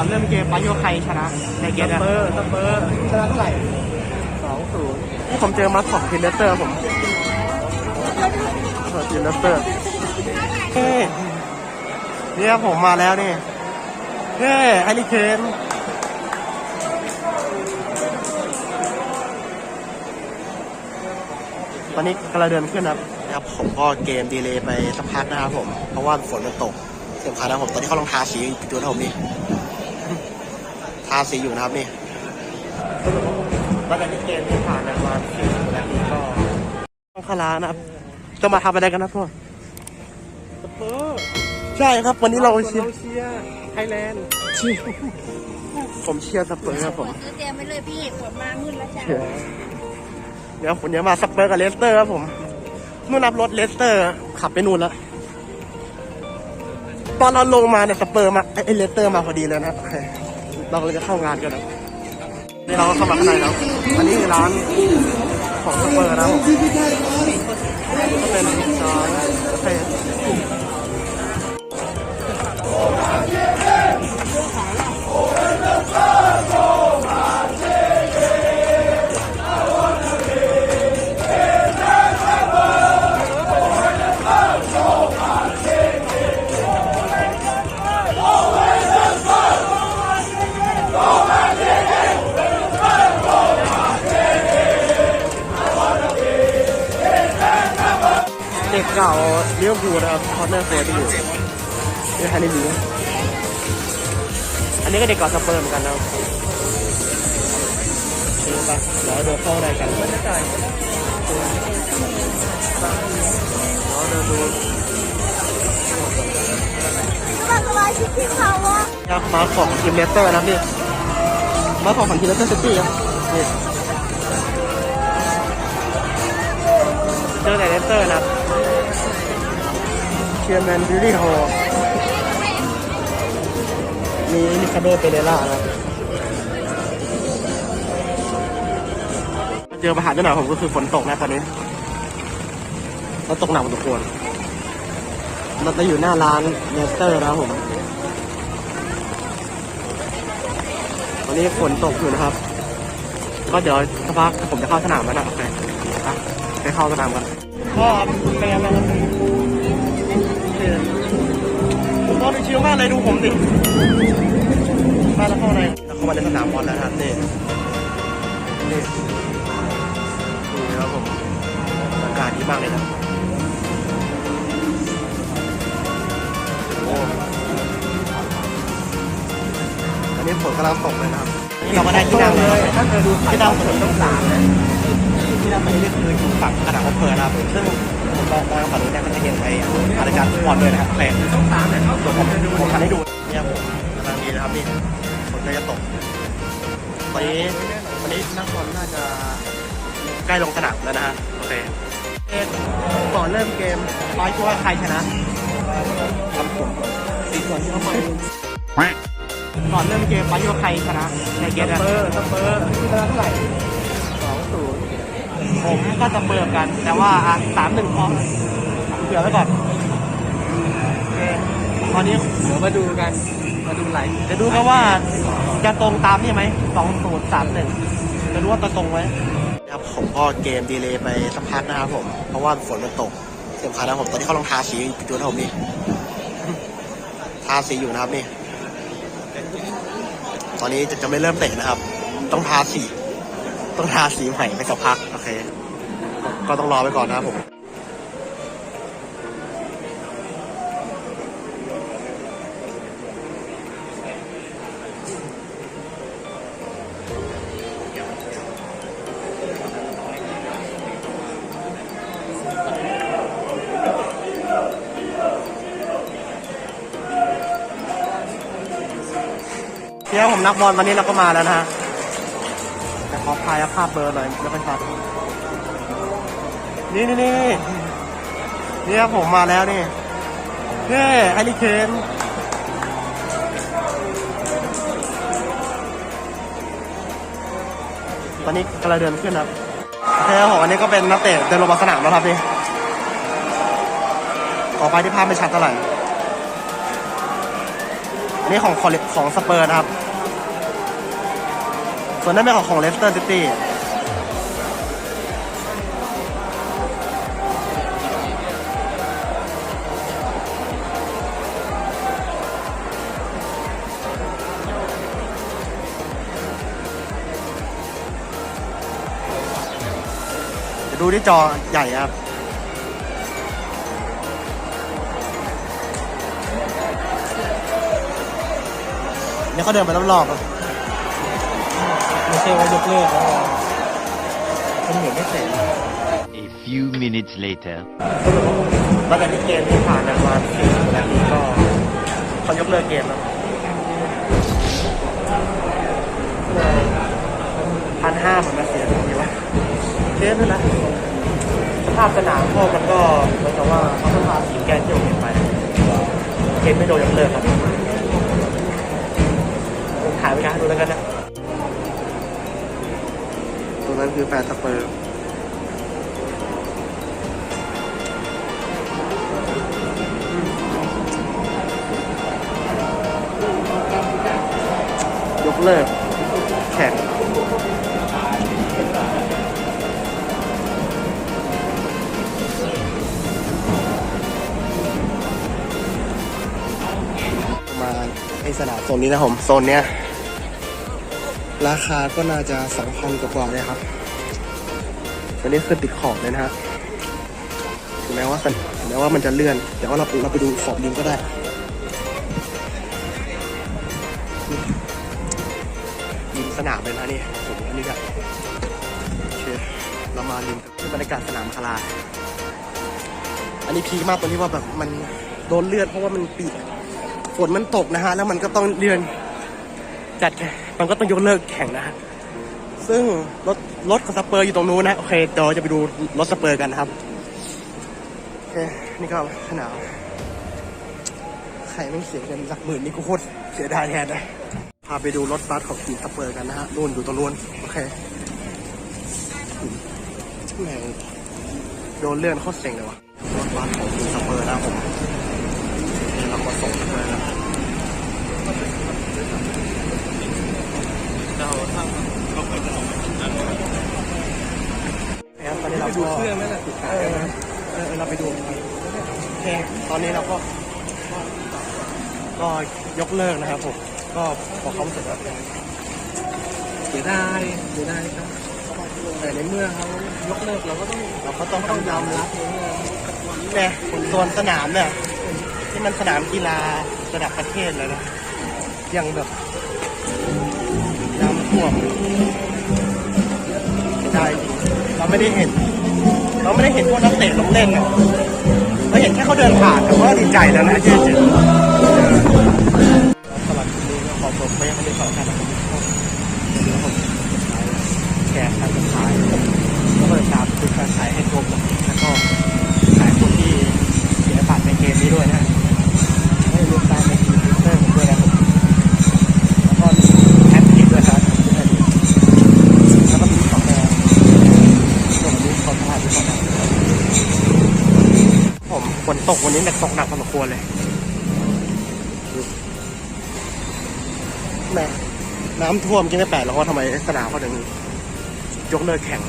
อนเริ่มเกมปาโยใครชนะในเกมสเปอร์สเปอร์ชนะเท่าไหร่สองศูนย์ผมเจอมาสองทีมเลสเตอร์ผมเออทีมเลสเตอร์นี่เนี่ยผมมาแล้วนี่เฮ้ไฮริเคนตอนนี้กำลังเดินขึ้นนะครับนะครับผมก็เกมดีเลย์ไปสักพักนะครับผม เพราะว่าฝนมันตกเสียงคันนะครับผม ตอนนี้เขาลองทาสีดูนะครับผมนี่ ทาสีอยู่นะครับนี่แล้วตอนนี้เกมที่ผ่านมาสี่นาทีก็ต้องคารานะครับ จะมาทำอะไรกันนะพ่อสเปอร์ใช่ครับ วันนี้เราเชียร์เราเชียร์ไทยแลนด์ผมเชียร์สเปอร์ครับผมซื้อเตรียมไปเลยพี่ฝนมามืดแล้วจ้ะเดี๋ยวผมจะมาสเปอร์กับเลสเตอร์ครับผมนู่นนับรถเลสเตอร์ ขับไปนู่นแล้วตอนเราลงมาเนี่ยสเปอร์มาไอ้เลสเตอร์มาพอดีเลยนะครับโอ เรากำลังจะเข้างานกันนะนี่เราก็เข้ามาข้างในแล้วอันนี้คือร้านของสเปอร์นะผม เลี้ยวภูลนะครับคอร์เนอร์โฟร์ที่อยู่นี่ฮันนี่ลีอันนี้ก็เด็กเก่าสเปิร์มเหมือนกันนะครับโอเคไปเดี๋ยวเดินเข้าในกันเดี๋ยวเดินดูมาสบายชิคกี้พาววะอยากมาของทีมเลสเตอร์นะครับนี่มาของของทีมเลสเตอร์ซิตี้ครับนี่เจอแต่เลสเตอร์นะครับ ชียร์แมนบิลลี่โฮมีมิคาโดเปเรล่านะครับเจอปัญหาเจ้าหน่อยผมก็คือฝนตกนะตอนนี้แล้วตกหนักพอสมควรเราจะอยู่หน้าร้านเลสเตอร์นะผมตอนนี้ฝนตกอยู่นะครับ ก็เดี๋ยวสักพักผมจะเข้าสนามแล้วนะโอเคไปเข้าสนามกันก็เป็นไงบ้าง ครับผมก็ชิวมากเลยดูผมดิมาแล้วเข้าในแล้วเข้ามาในสนามบอลแล้วนะครับนี่นี่นี่ครับผมอากาศดีมากเลยนะโอ้อันนี้ฝนกำลังตกเลยนะครับนี่เราก็ได้ที่นั่งเลยถ้าเธอดูที่นั่งผมต้องสามนะที่นั่งตรงนี้ คืออยู่ฝั่งขนาดของเพลินนะครับ ซึ่งผมมองมองฝั่งนู้นเนี่ยก็จะเห็นไอ้รายการฟุตบอลด้วยนะครับโอเคต้องสามเนี่ยส่วนผมผมทันได้ดูเนี่ยผมกำลังดีนะครับนี่ฝนก็จะตกตอนนี้ตอนนี้นักบอลน่าจะใกล้ลงสนามแล้วนะฮะโอเคก่อนเริ่มเกมร้อยคิดว่าใครชนะครับผมสีส่วนที่เขาไปก่อนเริ่มเกมปาโยใครชนะในเกสมนะเปอร์สเปอร์ชนะเท่าไหร่สองศูนย์ ผมก็จะเปิดกัน แต่ว่าสามหนึ่งพอเผื่อไว้ก่อนโอเคตอนนี้เดี๋ยวมาดูกัน มาดูไหลจะดูกันว่าจะตรงตามนี่ไหมสองศูนย์สามหนึ่งจะรู้ว่าจะตรงไหมครับผมก็เกมดีเลย์ไปสักพักนะครับผม เพราะว่าฝนมันตกเสียงคันนะผมตอนนี้เขาลองทาสีดูนะผมนี่ทาสีอยู่นะครับนี่ ตอนนี้จะจะไม่เริ่มเตะนะครับ ต้องทาสี ต้องทาสีใหม่ไปสักพักโอเค ก็ต้องรอไปก่อนนะครับผมเดี๋ยวผมนักบอลวันนี้เราก็มาแล้วนะฮะ ขอพายภาพเบอร์หน่อยแล้วกันครับนี่นี่นี่นี่ครับผมมาแล้วนี่เฮ้ไฮริเคนตอนนี้กำลังเดินขึ้นครับโอเคครับผมอันนี้ก็เป็นนักเตะเดินลงมาสนามแล้วครับนี่ขอไปที่ภาพไม่ชัดเท่าไหร่นี่ของของของสเปอร์นะครับ ส่วนนั้นเป็นของของเลสเตอร์ซิตี้จะดูที่จอใหญ่ครับเนี่ยเขาเดินไปรอบๆ ไม่ใช่ว่ายกเลิกแล้วมันเหมือนไม่เสร็จ A few minutes later. หลังจากที่เกมที่ผ่านกันมาสี่สิบนาทีก็เขายกเลิกเกมแล้วพันห้ามันมาเสียตรงนี้วะเกมนี่นะสภาพสนามพวกมันก็เหมือนกับว่าเขาต้องพาทีมแกนเที่ยวเกมไปเกมไม่โดนยกเลิกครับผมถ่ายไว้นะดูแล้วกันนะตรง นั้นคือแฟนสเปอร์ยกเลิกแข่งมาไอสนามโซนนี้นะผม โซนเนี้ย ราคาก็น่าจะสองพันกว่าๆเลยครับอันนี้คือติดขอบเลยนะฮะถึงแม้ว่าถึงแม้ว่ามันจะเลื่อน แต่ว่าเราเราไปดูขอบลิงก็ได้ริมสนามเลยนะนี่ผมอันนี้ก็โอเคเรามาริมที่บรรยากาศสนามคาราอันนี้พีคมากตรงที่ว่าแบบมันโดนเลื่อนเพราะว่ามันปีฝนมันตกนะฮะ แล้วมันก็ต้องเลื่อน จัดมันก็ต้องยกเลิกแข่งนะซึ่งรถรถของสเปอร์อยู่ตรงนู้นนะ โอเคเดี๋ยวจะไปดูรถสเปอร์กันนะครับ โอเค นี่ก็สนามใครไม่เสียเงินหลักหมื่นนี่กูโคตรเสียดายแทนเลยพาไปดูรถบัสของทีมสเปอร์กันนะฮะนู่นอยู่ตรงนู้นโอเคแหม่งโดนเลื่อนโคตรเซ็งเลยวะรถบัสของทีมสเปอร์นะผมนี่เราก็ส่งเลยนะ ตอนนี้เราดูเสื้อไหมล่ะติดเอขายอไหมเออเราไปดูโอเคตอนนี้เราก็ ก็ยกเลิกนะครับผมก็บอกเขามรู้สึกว่าเสียดายเสียดายครับแต่ในเมื่อเขายกเลิกเราก็ต้องเราก็ต้องต้องยอมรับในเมื่อเนี่ยส่วนสนามเนี่ยที่มันสนามกีฬาระดับประเทศเลยนะยังแบบ ท่วมได้เราไม่ได้เห็น เราไม่ได้เห็นพวกนักเตะลงเล่นอะเราเห็นแค่เขาเดินผ่านแต่ว่าดีใจแล้วนะจริงๆสำหรับคลิปนี้ก็ขอจบไปยังไม่ได้ขอการนะครับแชร์ทางสุดท้ายแล้วก็ตามดูการขายให้ครบแล้วก็ ฝนตกวันนี้แต่ตกหนักพอสมควรเลยแม่น้ำท่วมกินไม่แปดแล้วว่าทำไมสนามเขาถึงยกเลิกแข่ง